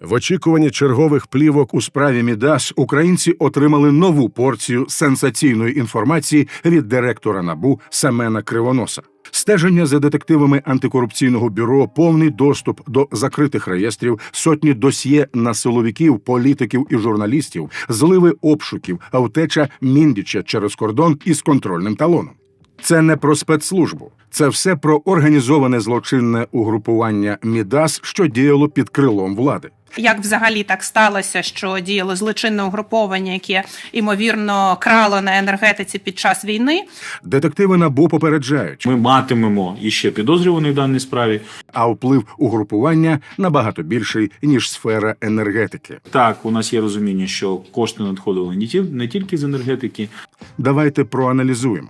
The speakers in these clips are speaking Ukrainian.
В очікуванні чергових плівок у справі Мідас українці отримали нову порцію сенсаційної інформації від директора набу Семена Кривоноса. Стеження за детективами антикорупційного бюро, повний доступ до закритих реєстрів, сотні досьє на силовиків, політиків і журналістів, зливи обшуків, а втеча Міндіча через кордон із контрольним талоном. Це не про спецслужбу, це все про організоване злочинне угрупування Мідас, що діяло під крилом влади. Як взагалі так сталося, що діяло злочинне угруповання, яке ймовірно крало на енергетиці під час війни? Детективи набу попереджають, Ми матимемо іще підозрюваних в даній справі. а вплив угрупування набагато більший ніж сфера енергетики. Так, у нас є розуміння, що кошти надходили не тільки з енергетики, Давайте проаналізуємо.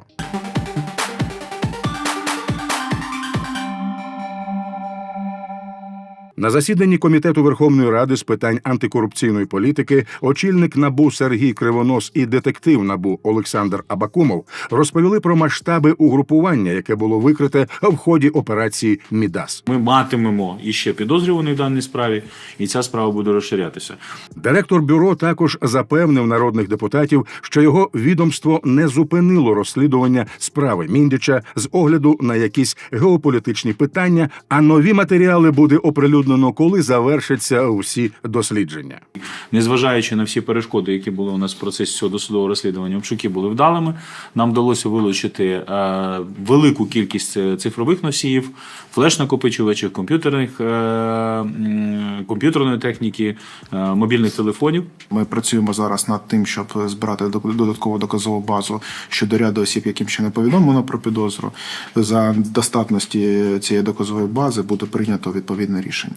На засіданні комітету Верховної Ради з питань антикорупційної політики очільник набу Сергій Кривонос і детектив набу Олександр Абакумов розповіли про масштаби угрупування, яке було викрите в ході операції Мідас. ми матимемо іще підозрюваних в даній справі, і ця справа буде розширятися. Директор бюро також запевнив народних депутатів, що його відомство не зупинило розслідування справи Міндіча з огляду на якісь геополітичні питання, а нові матеріали буде оприлюднено, коли завершаться усі дослідження. Незважаючи на всі перешкоди, які були у нас в процесі цього досудового розслідування, обшуки були вдалими. Нам вдалося вилучити е, велику кількість е, цифрових носіїв, флеш-накопичувачів, комп'ютерних е, комп'ютерної техніки, е, мобільних телефонів. Ми працюємо зараз над тим, щоб збирати додаткову доказову базу щодо ряду осіб, яким ще не повідомлено про підозру. За достатності цієї доказової бази буде прийнято відповідне рішення.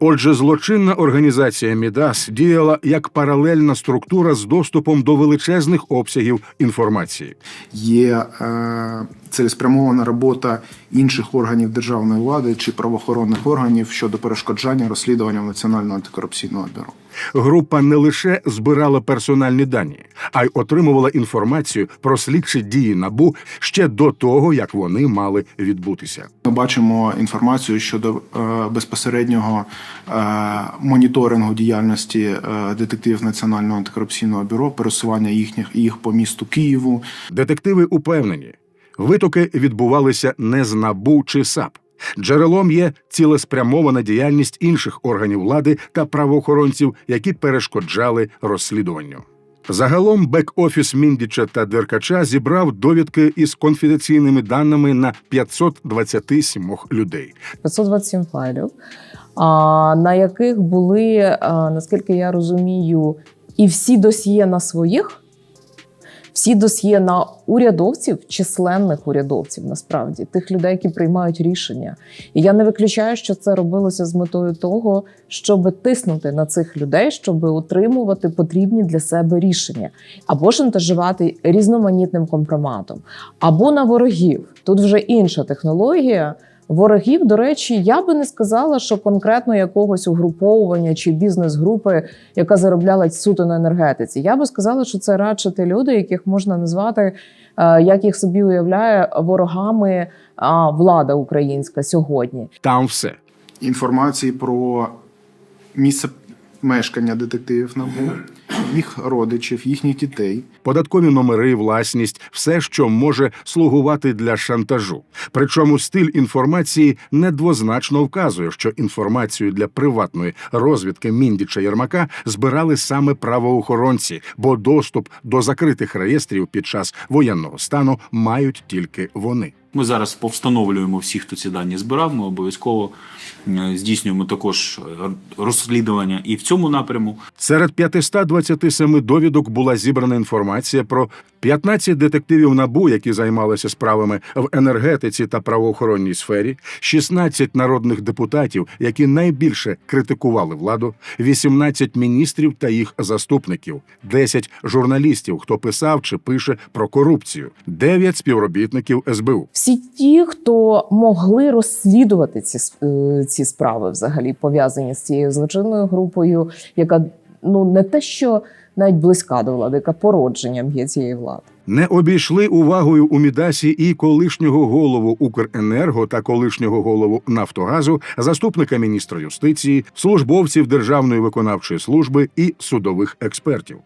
Отже, злочинна організація Мідас діяла як паралельна структура з доступом до величезних обсягів інформації. Є е, цілеспрямована робота інших органів державної влади чи правоохоронних органів щодо перешкоджання розслідуванням Національного антикорупційного бюро. Група не лише збирала персональні дані, а й отримувала інформацію про слідчі дії набу ще до того, як вони мали відбутися. Ми бачимо інформацію щодо е, безпосереднього моніторингу діяльності е, детективів Національного антикорупційного бюро, пересування їхніх їх по місту Києву. Детективи упевнені, витоки відбувалися не з набу чи САП. Джерелом є цілеспрямована діяльність інших органів влади та правоохоронців, які перешкоджали розслідуванню. Загалом бек-офіс Міндіча та Деркача зібрав довідки із конфіденційними даними на 527 людей. 527 файлів, на яких були, наскільки я розумію, і всі досьє на своїх, всі досьє на урядовців, численних урядовців, насправді, тих людей, які приймають рішення. І я не виключаю, що це робилося з метою того, щоб тиснути на цих людей, щоб отримувати потрібні для себе рішення, або шантажувати різноманітним компроматом, або на ворогів. Тут вже інша технологія. Ворогів, до речі, я би не сказала, що конкретно якогось угруповування чи бізнес-групи, яка заробляла суто на енергетиці. Я би сказала, що це радше ті люди, яких можна назвати, е, як їх собі уявляє, ворогами влада українська сьогодні. Там все. Інформації про місце мешкання детективів НАБУ, їх родичів, їхніх дітей. податкові номери, власність, все, що може слугувати для шантажу. Причому стиль інформації недвозначно вказує, що інформацію для приватної розвідки Міндіча Єрмака збирали саме правоохоронці, бо доступ до закритих реєстрів під час воєнного стану мають тільки вони. Ми зараз повстановлюємо всіх, хто ці дані збирав. Ми обов'язково е, здійснюємо також е, розслідування і в цьому напряму. Серед 527 довідок була зібрана інформація про 15 детективів набу, які займалися справами в енергетиці та правоохоронній сфері, 16 народних депутатів, які найбільше критикували владу, 18 міністрів та їх заступників, 10 журналістів, хто писав чи пише про корупцію, 9 співробітників СБУ. Всі ті, хто могли розслідувати ці, е, ці справи, взагалі пов'язані з цією злочинною групою, яка ну не те, що навіть близька до влади, яка породженням є цієї влади. Не обійшли увагою у Мідасі і колишнього голову Укренерго та колишнього голову Нафтогазу, заступника міністра юстиції, службовців Державної виконавчої служби і судових експертів.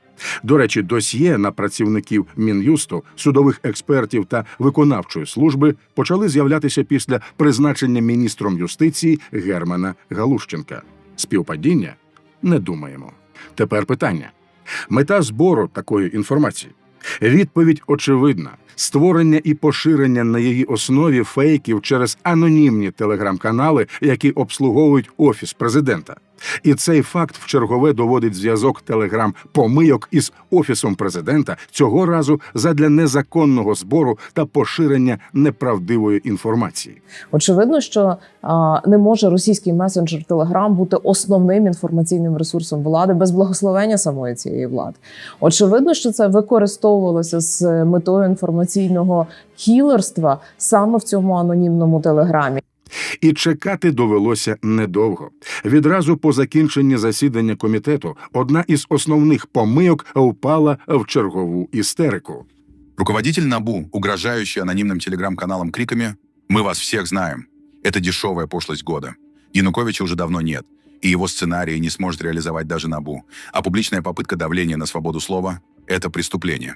До речі, досьє на працівників мін'юсту, судових експертів та виконавчої служби почали з'являтися після призначення міністром юстиції Германа Галущенка. Співпадіння не думаємо. Тепер питання: мета збору такої інформації. Відповідь очевидна: створення і поширення на її основі фейків через анонімні телеграм-канали, які обслуговують офіс президента. І цей факт в чергове доводить зв'язок телеграм-помийок із офісом президента цього разу задля незаконного збору та поширення неправдивої інформації. Очевидно, що а, не може російський месенджер Telegram бути основним інформаційним ресурсом влади без благословення самої цієї влади. Очевидно, що це використовувалося з метою інформаційного кілерства саме в цьому анонімному телеграмі. І чекати довелося недовго. Відразу по закінченні засідання комітету одна із основних помийок впала в чергову істерику. Руководитель НАБУ, угрожающий анонимным телеграм-каналам криками «Мы вас всех знаем» — это дешевая пошлость года. Януковича уже давно нет, и его сценарии не сможет реализовать даже НАБУ. А публичная попытка давления на свободу слова — это преступление.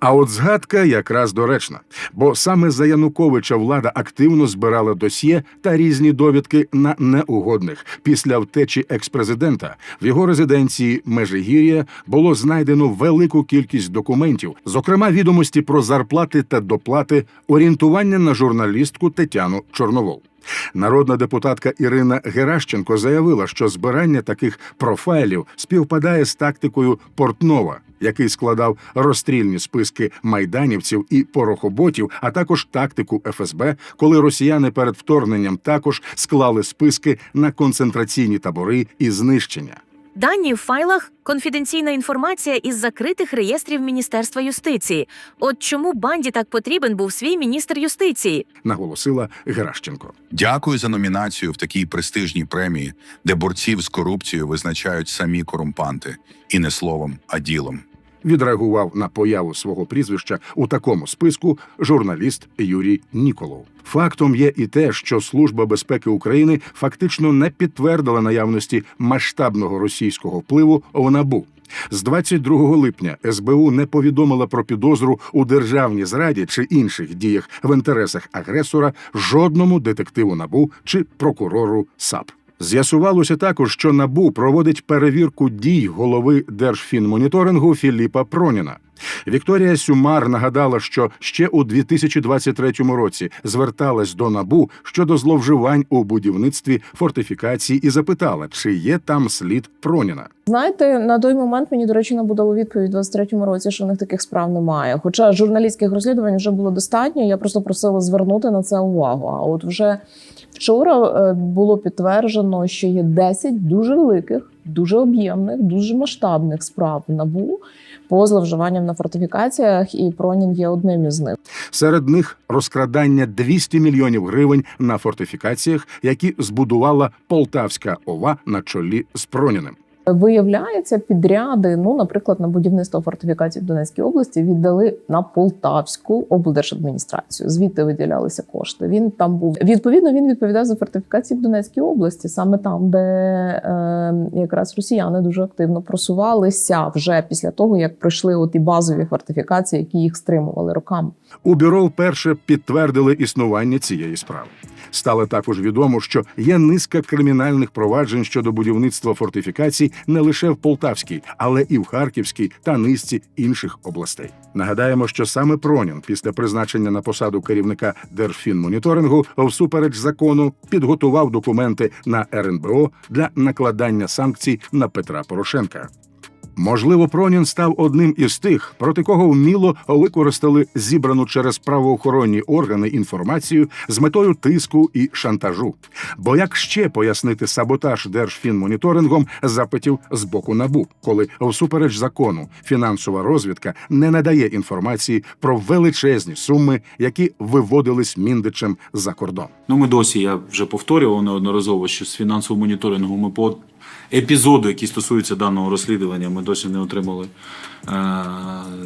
А от згадка якраз доречна, бо саме за Януковича влада активно збирала досьє та різні довідки на неугодних. Після втечі експрезидента в його резиденції Межигір'я було знайдено велику кількість документів, зокрема відомості про зарплати та доплати, орієнтування на журналістку Тетяну Чорновол. Народна депутатка Ірина Геращенко заявила, що збирання таких профайлів співпадає з тактикою Портнова, який складав розстрільні списки майданівців і порохоботів, а також тактику ФСБ, коли росіяни перед вторгненням також склали списки на концентраційні табори і знищення. Дані в файлах конфіденційна інформація із закритих реєстрів Міністерства юстиції. От чому банді так потрібен був свій міністр юстиції? наголосила Геращенко. Дякую за номінацію в такій престижній премії, де борців з корупцією визначають самі корумпанти, і не словом, а ділом. Відреагував на появу свого прізвища у такому списку журналіст Юрій Ніколов. Фактом є і те, що Служба безпеки України фактично не підтвердила наявності масштабного російського впливу в набу. З 22 липня СБУ не повідомила про підозру у державній зраді чи інших діях в інтересах агресора жодному детективу набу чи прокурору САП. З'ясувалося також, що НАБУ проводить перевірку дій голови Держфінмоніторингу Філіпа Проніна. Вікторія Сюмар нагадала, що ще у 2023 році зверталась до НАБУ щодо зловживань у будівництві фортифікацій і запитала, чи є там слід Проніна. Знаєте, на той момент мені, до речі, не дало відповідь у 23-му році, що в них таких справ немає. Хоча журналістських розслідувань вже було достатньо, я просто просила звернути на це увагу. А от вже вчора е, було підтверджено, що є 10 дуже великих, дуже об'ємних, дуже масштабних справ набу по зловживанням на фортифікаціях, і Пронін є одним із них. Серед них розкрадання 200 мільйонів гривень на фортифікаціях, які збудувала Полтавська ова на чолі з Проніним. Виявляється, підряди, ну, наприклад, на будівництво фортифікацій в Донецькій області віддали на Полтавську облдержадміністрацію. Звідти виділялися кошти. Він там був відповідно. Він відповідав за фортифікації в Донецькій області, саме там, де е, якраз росіяни дуже активно просувалися вже після того, як пройшли от і базові фортифікації, які їх стримували роками. У бюро вперше підтвердили існування цієї справи. Стало також відомо, що є низка кримінальних проваджень щодо будівництва фортифікацій не лише в Полтавській, але і в Харківській та низці інших областей. Нагадаємо, що саме Пронін після призначення на посаду керівника Держфінмоніторингу всупереч закону підготував документи на РНБО для накладання санкцій на Петра Порошенка. Можливо, Пронін став одним із тих, проти кого вміло використали зібрану через правоохоронні органи інформацію з метою тиску і шантажу. Бо як ще пояснити саботаж Держфінмоніторингом запитів з боку набу, коли всупереч закону фінансова розвідка не надає інформації про величезні суми, які виводились міндичем за кордон. Ну, ми досі, я вже повторював неодноразово, що з фінансового моніторингу ми по епізоду, які стосуються даного розслідування, ми досі не отримали е,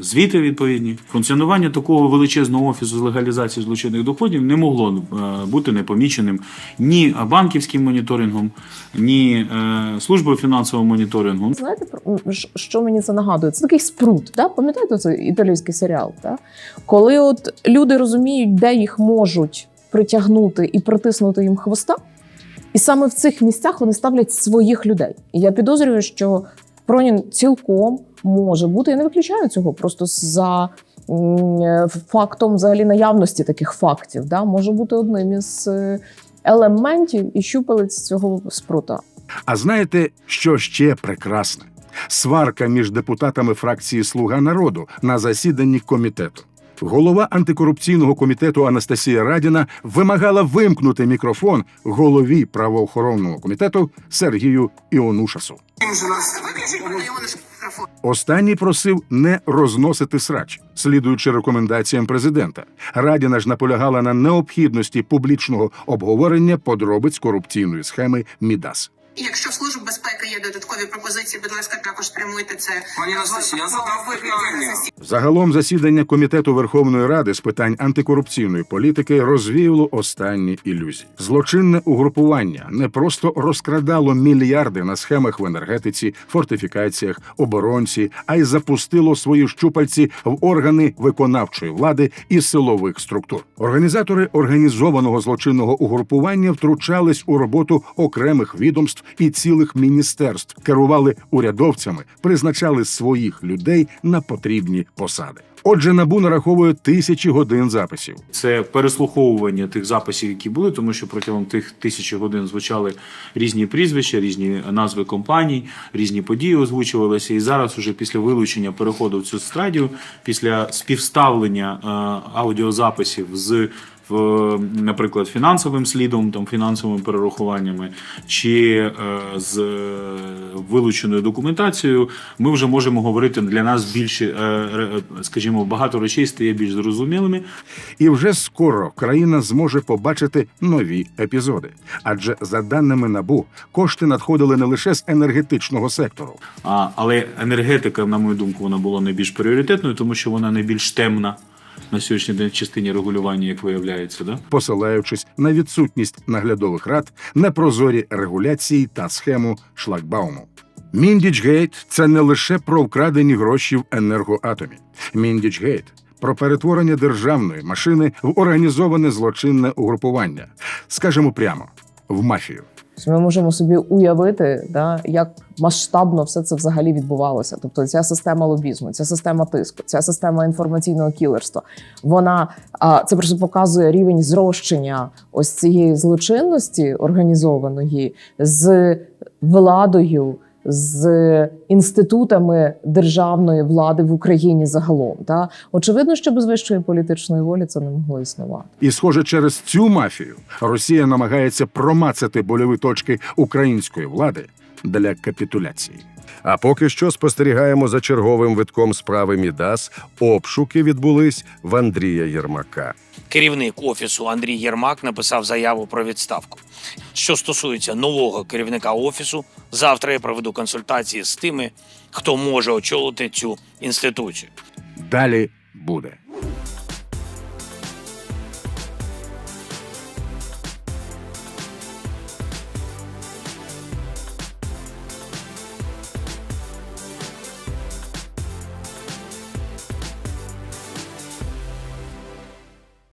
звіти відповідні. Функціонування такого величезного офісу з легалізації злочинних доходів не могло е, бути непоміченим ні банківським моніторингом, ні е, службою фінансового моніторингу. Знаєте, що мені це нагадує? Це такий спрут. Да? Пам'ятаєте цей італійський серіал? Да? Коли от люди розуміють, де їх можуть притягнути і притиснути їм хвоста, і саме в цих місцях вони ставлять своїх людей. І я підозрюю, що Пронін цілком може бути, я не виключаю цього, просто за е, фактом взагалі наявності таких фактів, да? може бути одним із е, елементів і щупалець цього спрута. А знаєте, що ще прекрасне? Сварка між депутатами фракції Слуга народу на засіданні комітету. Голова антикорупційного комітету Анастасія Радіна вимагала вимкнути мікрофон голові правоохоронного комітету Сергію Іонушасу. Останній просив не розносити срач, слідуючи рекомендаціям президента. Радіна ж наполягала на необхідності публічного обговорення подробиць корупційної схеми Мідас. Якщо в служб безпеки є додаткові пропозиції, будь ласка, також спрямуйте це. Пані Анастасія, я задав питання. Загалом засідання комітету Верховної Ради з питань антикорупційної політики розвіяло останні ілюзії. Злочинне угрупування не просто розкрадало мільярди на схемах в енергетиці, фортифікаціях, оборонці, а й запустило свої щупальці в органи виконавчої влади і силових структур. Організатори організованого злочинного угрупування втручались у роботу окремих відомств і цілих міністерств, керували урядовцями, призначали своїх людей на потрібні посади. Отже, набу нараховує тисячі годин записів. Це переслуховування тих записів, які були, тому що протягом тих тисячі годин звучали різні прізвища, різні назви компаній, різні події озвучувалися. І зараз, уже після вилучення переходу в цю стадію, після співставлення е, аудіозаписів з в, наприклад, фінансовим слідом, там фінансовими перерахуваннями, чи е, з е, вилученою документацією, ми вже можемо говорити для нас більше, е, скажімо, багато речей стає більш зрозумілими. І вже скоро країна зможе побачити нові епізоди. Адже за даними набу, кошти надходили не лише з енергетичного сектору. А, але енергетика, на мою думку, вона була найбільш пріоритетною, тому що вона найбільш темна на сьогоднішній день в частині регулювання, як виявляється. Да? посилаючись на відсутність наглядових рад, непрозорі регуляції та схему шлагбауму. Міндічгейт це не лише про вкрадені гроші в енергоатомі. Міндічгейт про перетворення державної машини в організоване злочинне угрупування. Скажемо прямо в мафію. Тобто Ми можемо собі уявити, да, як масштабно все це взагалі відбувалося. Тобто, ця система лобізму, ця система тиску, ця система інформаційного кілерства. Вона а, це просто показує рівень зрощення ось цієї злочинності організованої з владою. З інститутами державної влади в Україні загалом, та очевидно, що без вищої політичної волі це не могло існувати. І, схоже, через цю мафію Росія намагається промацати больові точки української влади для капітуляції. А поки що спостерігаємо за черговим витком справи Мідас. Обшуки відбулись в Андрія Єрмака. Керівник офісу Андрій Єрмак написав заяву про відставку. Що стосується нового керівника офісу, завтра я проведу консультації з тими, хто може очолити цю інституцію. Далі буде.